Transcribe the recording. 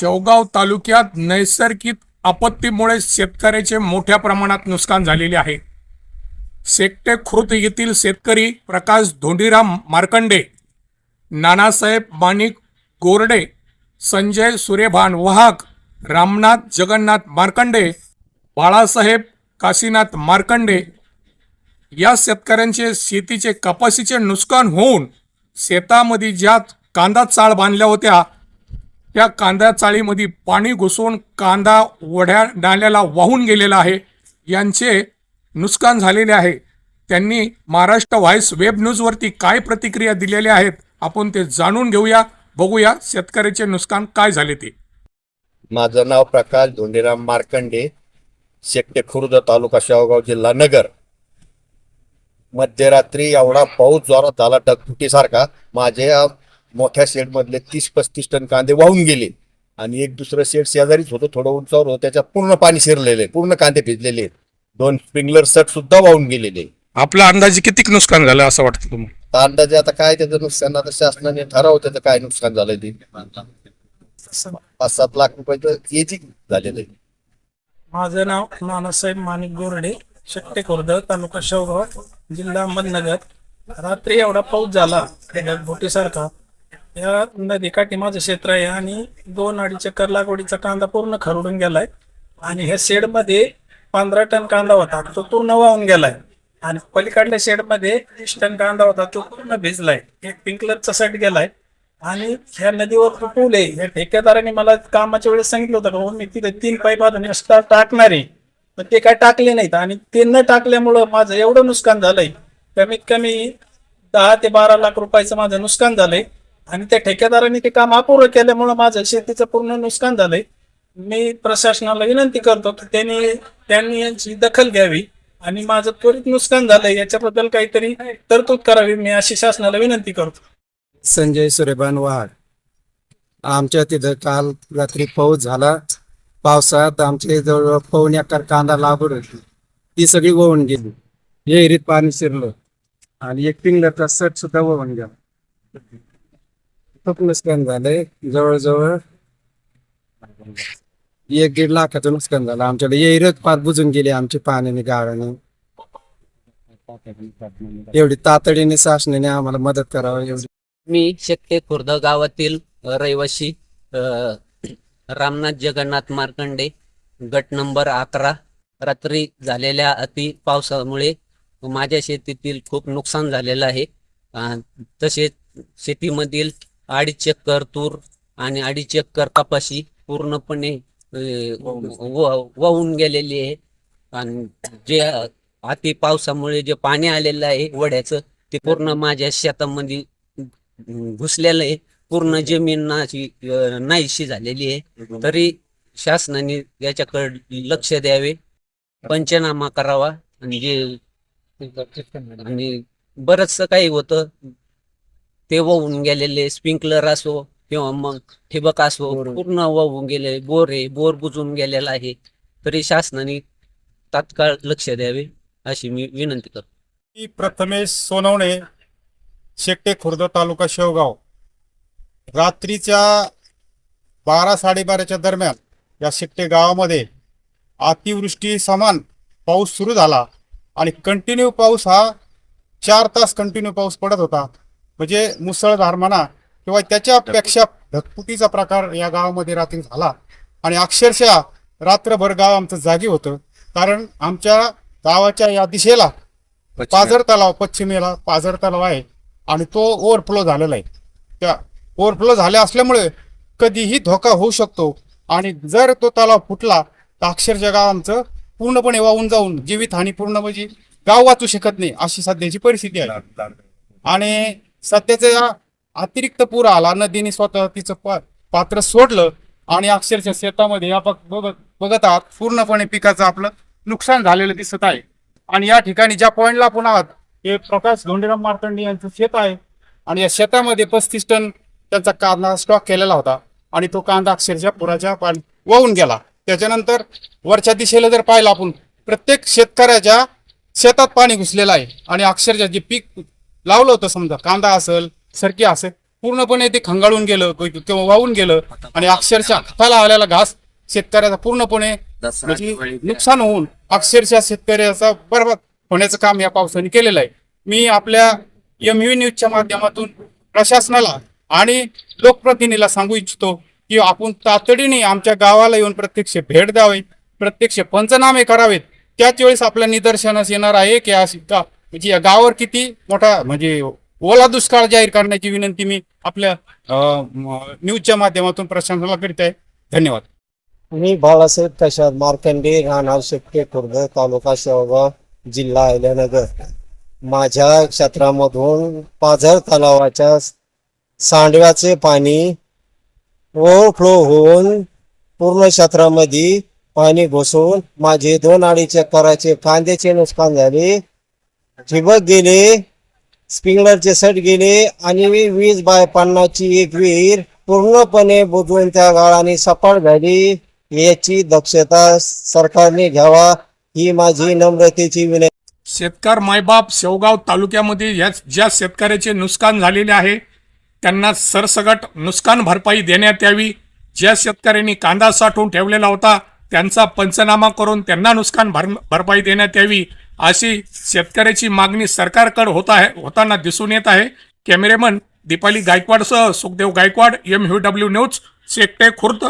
शेवगाव तालुक्यात नैसर्गिक आपत्तीमुळे शेतकऱ्याचे मोठ्या प्रमाणात नुकसान झालेले आहे. सेक्टे खुर्द येथील शेतकरी प्रकाश धोंडीराम मार्कंडे नानासाहेब माणिक गोरडे संजय सूर्यभान वाहक रामनाथ जगन्नाथ मार्कंडे बाळासाहेब काशीनाथ मार्कंडे या शेतकऱ्यांचे शेतीचे कपाशीचे नुकसान होऊन शेतामध्ये ज्या कांदा चाळ बांधल्या होत्या त्या कांदा चाळीमध्ये पाणी घुसवून कांदा वढ्या नाल्याला वाहून गेलेला आहे. यांचे नुकसान झालेले आहे. त्यांनी महाराष्ट्र व्हॉइस वेब न्यूजवरती काय प्रतिक्रिया दिलेल्या आहेत आपण ते जाणून घेऊया. बघूया शेतकऱ्याचे नुकसान काय झाले ते. माझं नाव प्रकाश धोंडीराम मार्कंडे शेकटे खुर्द तालुका शेवगाव जिल्हा नगर. मध्यरात्री एवढा पाऊस जोरात झाला ढगफुटीसारखा. माझ्या मोठ्या शेडमधले तीस पस्तीस टन कांदे वाहून गेले. आणि एक दुसरं शेड शेजारीच होतं थोडं उंचावर होतं त्याच्यात पूर्ण पाणी शिरलेलं आहे पूर्ण कांदे भिजलेले आहेत. दोन स्प्रिंगलर सट सुद्धा वाहून गेलेले आपला अंदाजे किती नुकसान झालं असं वाटतं तुम्हाला? तर अंदाजे आता काय त्याचं नुकसान आता शासनाने ठराव त्याचं काय नुकसान झालंय ते. पाच सात लाख रुपयाचं याची झालेलं आहे. माझं नाव नानासाहेब माणिक गोरडे शेट्टे खुर्द तालुका शेवगाव जिल्हा अहमदनगर. रात्री एवढा पाऊस झाला बोटीसारखा. या नदीकाठी माझं क्षेत्र आहे आणि दोन अडीच चक्कर लागवडीचा कांदा पूर्ण खरडून गेलाय. आणि ह्या शेडमध्ये पंधरा टन कांदा होता. तो पूर्ण वाहून गेलाय. आणि पलीकडल्या शेडमध्ये वीस टन कांदा होता. तो पूर्ण भिजलाय. एक पिंकलरचा सेट गेलाय. आणि ह्या नदीवर पूल आहे. या ठेकेदाराने मला कामाच्या वेळेस सांगितलं होतं का हो, मी तिथे तीन पाईप अजून एक्स्ट्रा टाकणार आहे. पण ते काय टाकले नाहीत. आणि ते न टाकल्यामुळं माझं एवढं नुकसान झालंय. कमीत कमी दहा ते बारा लाख रुपयाचं माझं नुकसान झालंय. आणि त्या ठेकेदाराने ते काम अपूर्ण केल्यामुळं माझं शेतीचं पूर्ण नुकसान झालंय. मी प्रशासनाला विनंती करतो की त्यांनी त्यांनी यांची दखल घ्यावी आणि माझं त्वरित नुकसान झालंय याच्याबद्दल काहीतरी तरतूद करावी मी अशी शासनाला विनंती करतो. संजय सुरेबान वाघ. आमच्या तिथं काल रात्री पाऊस झाला. पावसात आमच्या जवळ पाऊण एकर कांदा लागवड होती. ती सगळी वळून गेली. विहिरीत पाणी शिरलं. आणि एक पिंगल्याचा सट सुद्धा वळून गेला. खूप नुकसान झालंय. जवळजवळ एक दीड लाखाचं नुकसान झालं. आमच्याकडे येईरच पाच बुजून गेली आमची पाण्याने गाळाने. एवढी तातडीने शासनाने आम्हाला मदत करावी एवढी. मी शेकटे खुर्द गावातील रहिवासी अ, रामनाथ जगन्नाथ मार्कंडे गट नंबर अकरा. रात्री झालेल्या अति पावसामुळे माझ्या शेतीतील खूप नुकसान झालेलं आहे. अ, तसेच शेतीमधील अडीच एकर तूर आणि अडीच एकर कपाशी पूर्णपणे वाहून गेलेली आहे. आणि जे अति पावसामुळे जे पाणी आलेलं आहे वड्याचं ते पूर्ण माझ्या शेतामध्ये घुसलेलं आहे. पूर्ण जमीन नाहीशी झालेली आहे. तरी शासनाने याच्याकडे लक्ष द्यावे. पंचनामा करावा. आणि जे आणि बरचसं काही होतं. ते वाहून गेलेले स्प्रिंकलर असो किंवा मग ठिबक असो पूर्ण वाहून गेले बोर आहे बोर बुजून गेलेला आहे. तरी शासनाने तात्काळ लक्ष द्यावे अशी मी विनंती करतो. मी प्रथमेश सोनवणे शेकटे खुर्द तालुका शेवगाव. रात्रीच्या बारा साडेबाराच्या दरम्यान या शेकटे गावामध्ये अतिवृष्टी समान पाऊस सुरू झाला आणि कंटिन्यू पाऊस हा चार तास कंटिन्यू पाऊस पडत होता. म्हणजे मुसळधार म्हणा किंवा त्याच्यापेक्षा ढगफुटीचा प्रकार या गावामध्ये रात्री झाला. आणि अक्षरशः रात्रभर गाव आमचं जागी होतं. कारण आमच्या गावाच्या या दिशेला पाझर तलाव पश्चिमेला पाझर तलाव आहे. आणि तो ओव्हरफ्लो झालेला आहे. त्या ओव्हरफ्लो झाले असल्यामुळे कधीही धोका होऊ शकतो. आणि जर तो तलाव फुटला तर अक्षरशः गाव आमचं पूर्णपणे वाहून जाऊन जीवितहानी पूर्ण म्हणजे गाव वाचू शकत नाही अशी सध्याची परिस्थिती आहे. आणि सध्याचा अतिरिक्त पूर आला. नदीने स्वतः तिचं पा पात्र सोडलं आणि अक्षरशः शेतामध्ये या बघ बघत बघत आहात पूर्णपणे पिकाचं आपलं नुकसान झालेलं दिसत आहे. आणि या ठिकाणी ज्या पॉईंटला आपण आहात हे प्रकाश धोंडीराम मार्तंडी यांचं शेत आहे. आणि या शेतामध्ये पस्तीस टन त्यांचा कांदा स्टॉक केलेला होता. आणि तो कांदा अक्षरशः पुराच्या पाणी वाहून गेला. त्याच्यानंतर वरच्या दिशेला जर पाहिलं आपण प्रत्येक शेतकऱ्याच्या शेतात पाणी घुसलेलं आहे. आणि अक्षरशः जे पीक लावलं होतं समजा कांदा असेल सरकी असेल पूर्णपणे ते खंगाळून गेलं किंवा वाहून गेलं आणि अक्षरशः हाताला आलेला घास शेतकऱ्याचा पूर्णपणे म्हणजे नुकसान होऊन अक्षरशः शेतकऱ्याचा बरबाद होण्याचं काम या पावसाने केलेलं आहे. मी आपल्या एम यू न्यूजच्या माध्यमातून प्रशासनाला आणि लोकप्रतिनिधीला सांगू इच्छितो की आपण तातडीने आमच्या गावाला येऊन प्रत्यक्ष भेट द्यावी प्रत्यक्ष पंचनामे करावेत. त्याच वेळेस आपल्या निदर्शनास येणार आहे की का म्हणजे या गावावर किती मोठा म्हणजे ओला दुष्काळ जाहीर करण्याची विनंती मी आपल्या न्यूजच्या माध्यमातून प्रशासनाला करीत आहे. धन्यवाद. मी बाळासाहेब प्रसाद मार्कंडे राहणार शेपटे खुर्द तालुका शेवगाव जिल्हा अहिल्यानगर. माझ्या क्षेत्रामधून पाझर तलावाच्या सांडव्याचे पाणी ओव्हरफ्लो होऊन पूर्ण क्षेत्रामध्ये पाणी घुसून माझे दोन अडीच एकराचे कांद्याचे नुकसान झाले. ठिबक गेले स्प्रिंकलरचे सेट गेले आणि वीज बाय पन्नासची एक विहीर पूर्णपणे बुजवून त्या गाळाने सफळ झाली. याची दक्षता सरकारने घ्यावा ही माझी नम्रतेची विनंती. शेतकार मायबाप शेवगाव तालुक्यामध्ये या ज्या शेतकऱ्याचे नुकसान झालेले आहे त्यांना सरसगट नुकसान भरपाई देण्यात यावी. ज्या शेतकऱ्यांनी कांदा साठवून ठेवलेला होता त्यांचा पंचनामा करून त्यांना नुकसान भर भरपाई देण्यात यावी. अशी शेतकऱ्याची मागणी सरकारकडे होत आहे होताना दिसून येत आहे. Cameraman Deepali गायकवाडसह Sukhdev Gaikwad M U W news Shekte Khurd.